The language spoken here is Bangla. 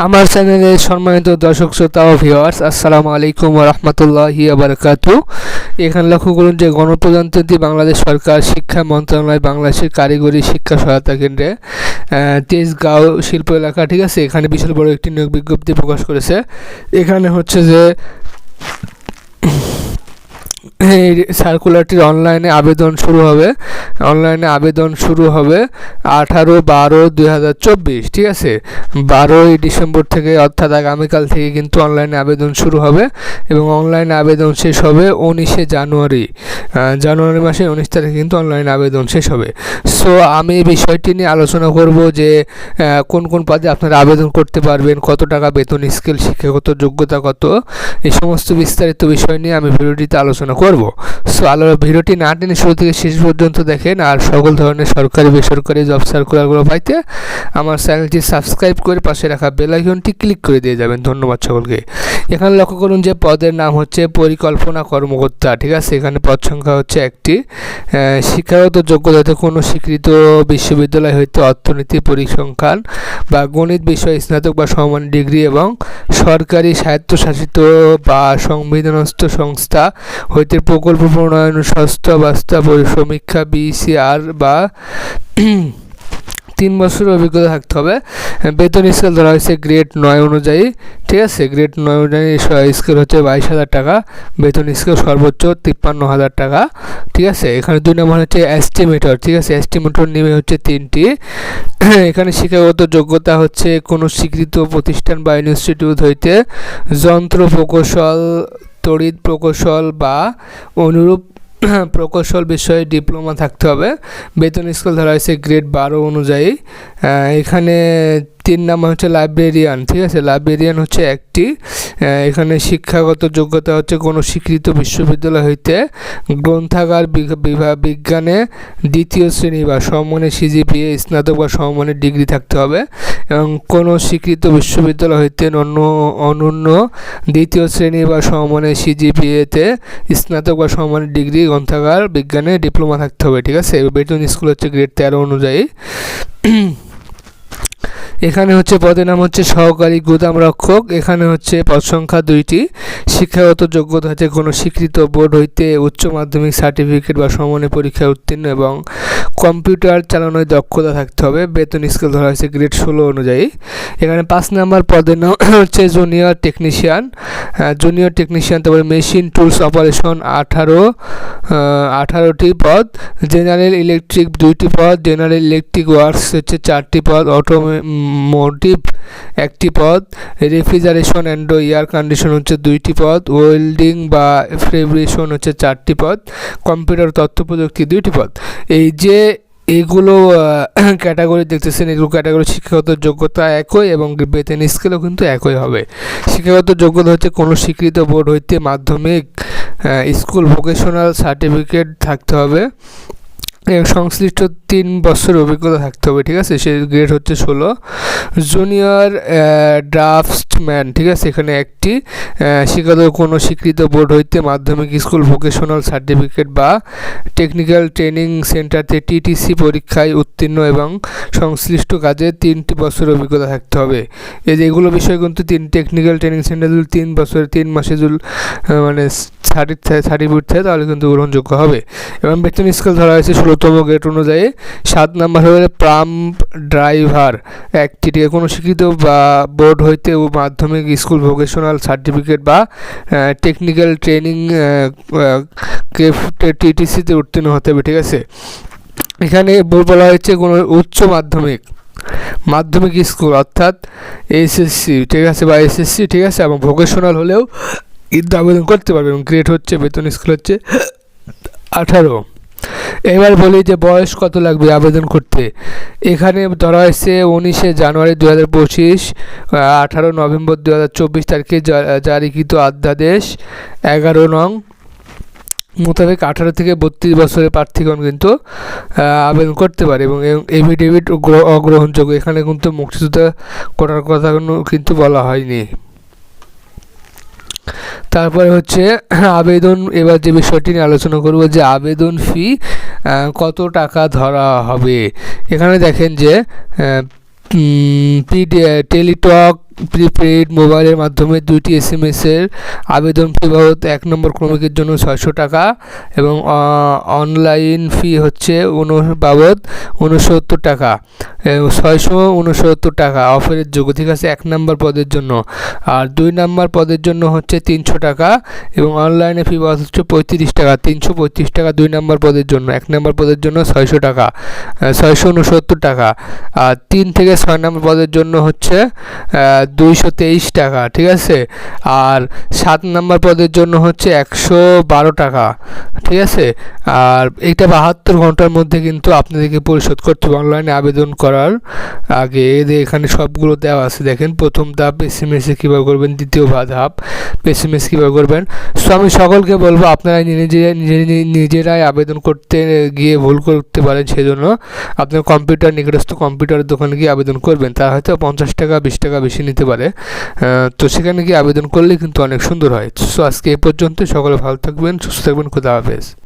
আমার চ্যানেলের সম্মানিত দর্শক, শ্রোতা ও ভিওয়ার্স আসসালামু আলাইকুম রহমতুল্লাহি আবরকাতু এখানে লক্ষ্য করুন যে গণপ্রজাতন্ত্রী বাংলাদেশ সরকার, শিক্ষা মন্ত্রণালয়, বাংলাদেশের কারিগরি শিক্ষা সহায়তা কেন্দ্রে তেজগাঁও শিল্প এলাকা, ঠিক আছে? এখানে বিশাল বড় একটি নিয়োগ বিজ্ঞপ্তি প্রকাশ করেছে। এখানে হচ্ছে যে এই সার্কুলারটির অনলাইনে আবেদন শুরু হবে। অনলাইনে আবেদন শুরু হবে আঠারো বারো দুই হাজার চব্বিশ, ঠিক আছে? বারোই ডিসেম্বর থেকে, অর্থাৎ আগামীকাল থেকে কিন্তু অনলাইনে আবেদন শুরু হবে এবং অনলাইনে আবেদন শেষ হবে উনিশে জানুয়ারি। জানুয়ারি মাসে উনিশ তারিখে কিন্তু অনলাইনে আবেদন শেষ হবে। সো আমি এই বিষয়টি নিয়ে আলোচনা করব যে কোন কোন পদে আপনারা আবেদন করতে পারবেন, কত টাকা বেতন স্কেল শিক্ষাগত যোগ্যতা কত, এই সমস্ত বিস্তারিত বিষয় নিয়ে আমি ভিডিওটিতে আলোচনা করব। সো আলো, ভিডিওটি না টেনে শুরু থেকে শেষ পর্যন্ত দেখেন আর সকল ধরনের সরকারি, বেসরকারি জব সার্কুলারগুলো পাইতে আমার চ্যানেলটি সাবস্ক্রাইব করে পাশে রাখা বেল আইকনটি ক্লিক করে দিয়ে যাবেন। ধন্যবাদ সকলকে। এখানে লক্ষ্য করুন যে পদের নাম হচ্ছে পরিকল্পনা কর্মকর্তা, ঠিক আছে? এখানে পদ সংখ্যা হচ্ছে একটি। শিক্ষাগত যোগ্যতাতে কোনো স্বীকৃত বিশ্ববিদ্যালয় হইতে অর্থনীতি, পরিসংখ্যান বা গণিত বিষয়ে স্নাতক বা সমান ডিগ্রি এবং সরকারি স্বায়ত্তশাসিত বা সংবিধানস্থ সংস্থা হইতে প্রকল্প প্রণয়ন সংস্থা বাস্তা সমীক্ষা বিসিআর বা তিন বছর অভিজ্ঞতা থাকতে হবে। বেতন স্কেল ধরা হয়েছে গ্রেড নয় অনুযায়ী, ঠিক আছে? গ্রেড নয় অনুযায়ী স্কেল হচ্ছে বাইশ হাজার টাকা, বেতন স্কেল সর্বোচ্চ তিপ্পান্ন হাজার টাকা, ঠিক আছে? এখানে দুই নম্বর হচ্ছে এস্টিমেটর ঠিক আছে? এস্টিমেটর নেমে হচ্ছে তিনটি। এখানে শিক্ষাগত যোগ্যতা হচ্ছে কোনো স্বীকৃত প্রতিষ্ঠান বা ইনস্টিটিউট হইতে যন্ত্র প্রকৌশল তড়িৎ প্রকৌশল বা অনুরূপ প্রকৌশল বিষয়ে ডিপ্লোমা থাকতে হবে। বেতন স্কেল ধরা হয়েছে গ্রেড বারো অনুযায়ী। এখানে তিন নাম্বার হচ্ছে লাইব্রেরিয়ান ঠিক আছে? লাইব্রেরিয়ান হচ্ছে একটি এখানে শিক্ষাগত যোগ্যতা হচ্ছে কোনো স্বীকৃত বিশ্ববিদ্যালয় হইতে গ্রন্থাগার বিজ্ঞানে দ্বিতীয় শ্রেণি বা সমমানে সিজিপিএ স্নাতক বা সমমানের ডিগ্রি থাকতে হবে এবং কোনো স্বীকৃত বিশ্ববিদ্যালয় হইতে অন্য, অনন্য দ্বিতীয় শ্রেণি বা সমমানের সিজিপিএতে স্নাতক বা সমমানের ডিগ্রি, গ্রন্থাগার, বিজ্ঞানে ডিপ্লোমা থাকতে হবে, ঠিক আছে? বেতন স্কুল হচ্ছে গ্রেড তেরো অনুযায়ী। এখানে হচ্ছে পদের নাম হচ্ছে সহকারী গুদাম রক্ষক। এখানে হচ্ছে পদ সংখ্যা দুইটি। শিক্ষাগত যোগ্যতা হচ্ছে কোনো স্বীকৃত বোর্ড হইতে উচ্চ মাধ্যমিক সার্টিফিকেট বা সমানে পরীক্ষায় উত্তীর্ণ এবং কম্পিউটার চালানোর দক্ষতা থাকতে হবে। বেতন স্কেল ধরা হয়েছে গ্রেড ষোলো অনুযায়ী। এখানে পাঁচ নাম্বার পদের নাম হচ্ছে জুনিয়র টেকনিশিয়ান। জুনিয়র টেকনিশিয়ান, তারপরে মেশিন, টুলস, অপারেশন, আঠারো। আঠারোটি পদ জেনারেল ইলেকট্রিক দুইটি পদ জেনারেল ইলেকট্রিক ওয়ার্কস হচ্ছে চারটি পদ অটোমোটিভ একটি পদ রেফ্রিজারেশন অ্যান্ড এয়ার কন্ডিশন হচ্ছে দুইটি পদ ওয়েল্ডিং বা ফেব্রিকেশন হচ্ছে চারটি পদ কম্পিউটার তথ্য প্রযুক্তি দুইটি পদ। এই যে এইগুলো ক্যাটাগরি দেখতেছেন, এগুলো ক্যাটাগরি শিক্ষাগত যোগ্যতা একই এবং বেতন স্কেলও কিন্তু একই হবে। শিক্ষাগত যোগ্যতা হচ্ছে কোনো স্বীকৃত বোর্ড হইতে মাধ্যমিক স্কুল ভোকেশনাল সার্টিফিকেট থাকতে হবে। এবং সংশ্লিষ্ট তিন বছর অভিজ্ঞতা থাকতে হবে, ঠিক আছে? সে গ্রেড হচ্ছে ষোলো। জুনিয়র ড্রাফটসম্যান ঠিক আছে? এখানে একটি শিক্ষাগত কোনো স্বীকৃত বোর্ড হইতে মাধ্যমিক স্কুল ভোকেশনাল সার্টিফিকেট বা টেকনিক্যাল ট্রেনিং সেন্টারতে টিটিসি পরীক্ষায় উত্তীর্ণ এবং সংশ্লিষ্ট কাজে তিনটি বছর অভিজ্ঞতা থাকতে হবে। এই যে এগুলো বিষয় কিন্তু তিন টেকনিক্যাল ট্রেনিং সেন্টার তিন বছর তিন মাসে মানে সার্টিফিকেট থাকে তাহলে কিন্তু গ্রহণযোগ্য হবে। এবং বেতন স্কেল ধরা হয়েছে ষোলোতম গ্রেড অনুযায়ী। সাত নাম্বার হলে পাম্প ড্রাইভার একটি ঠিক কোনো স্বীকৃত বা বোর্ড হইতে ও মাধ্যমিক স্কুল ভোকেশনাল সার্টিফিকেট বা টেকনিক্যাল ট্রেনিং টিটিসিতে উত্তীর্ণ হতে হবে, ঠিক আছে? এখানে বলা হয়েছে কোনো উচ্চ মাধ্যমিক। মাধ্যমিক স্কুল অর্থাৎ এসএসসি ঠিক আছে? বা এসএসসি ঠিক আছে? এবং ভোকেশনাল হলেও কিন্তু আবেদন করতে পারবে এবং গ্রেড হচ্ছে, বেতন স্কুল হচ্ছে আঠারো। এবার বলি যে বয়স কত লাগবে আবেদন করতে? এখানে ধরা হয়েছে উনিশে জানুয়ারি দু হাজার পঁচিশ আঠারো নভেম্বর দু হাজার চব্বিশ তারিখে জারিকৃত অধ্যাদেশ এগারো নং মোতাবেক আঠারো থেকে বত্রিশ বছরের প্রার্থীগণ কিন্তু আবেদন করতে পারে এবং এভিডেভিট অগ্রহণযোগ্য। এখানে কিন্তু মুক্তিযোদ্ধা করার কথা কিন্তু বলা হয়নি। তারপরে হচ্ছে আবেদন, এবার যে বিষয়টি নিয়ে আলোচনা করব যে আবেদন ফি কত টাকা ধরা হবে? এখানে দেখেন যে টেলিটক প্রিপেড মোবাইলের মাধ্যমে দুইটি এস এম এসের আবেদন ফি বাবদ এক নম্বর ক্রমিকের জন্য ছয়শো টাকা এবং অনলাইন ফি হচ্ছে বাবদ উনসত্তর টাকা। ছয়শো উনসত্তর টাকা। অফারের যোগ্য ঠিক আছে এক নম্বর পদের জন্য। আর দুই নম্বর পদের জন্য হচ্ছে তিনশো টাকা এবং অনলাইনে ফি বাবদ হচ্ছে পঁয়ত্রিশ টাকা। তিনশো পঁয়ত্রিশ টাকা দুই নম্বর পদের জন্য। এক নম্বর পদের জন্য ছয়শো টাকা। ছয়শো উনসত্তর টাকা। আর তিন থেকে ছয় নম্বর পদের জন্য হচ্ছে দুইশো তেইশ টাকা, ঠিক আছে? আর সাত নম্বর পদের জন্য হচ্ছে একশো বারো টাকা, ঠিক আছে? আর এইটা বাহাত্তর ঘণ্টার মধ্যে কিন্তু আপনাদেরকে পরিশোধ করতে হবে। অনলাইনে আবেদন করার আগে এদের এখানে সবগুলো দেওয়া আছে। দেখেন, প্রথম ধাপ এস এম এসে কীভাবে করবেন, দ্বিতীয় ধাপ এস এম এস কীভাবে করবেন। সো, আমি সকলকে বলব, আপনারা নিজে, নিজে- নিজেরাই আবেদন করতে গিয়ে ভুল করতে পারেন সেজন্য। আপনার কম্পিউটার নিকটস্থ কম্পিউটারের দোকানে গিয়ে আবেদন করবেন। তারা হয়তো পঞ্চাশ টাকা, বিশ টাকা বেশি নিতে পারে। তো সেখানে গিয়ে আবেদন করলে কিন্তু অনেক সুন্দর হয়। সো আজকে এ পর্যন্ত সকলে ভালো থাকবেন, সুস্থ থাকবেন, খুদা হাফেজ।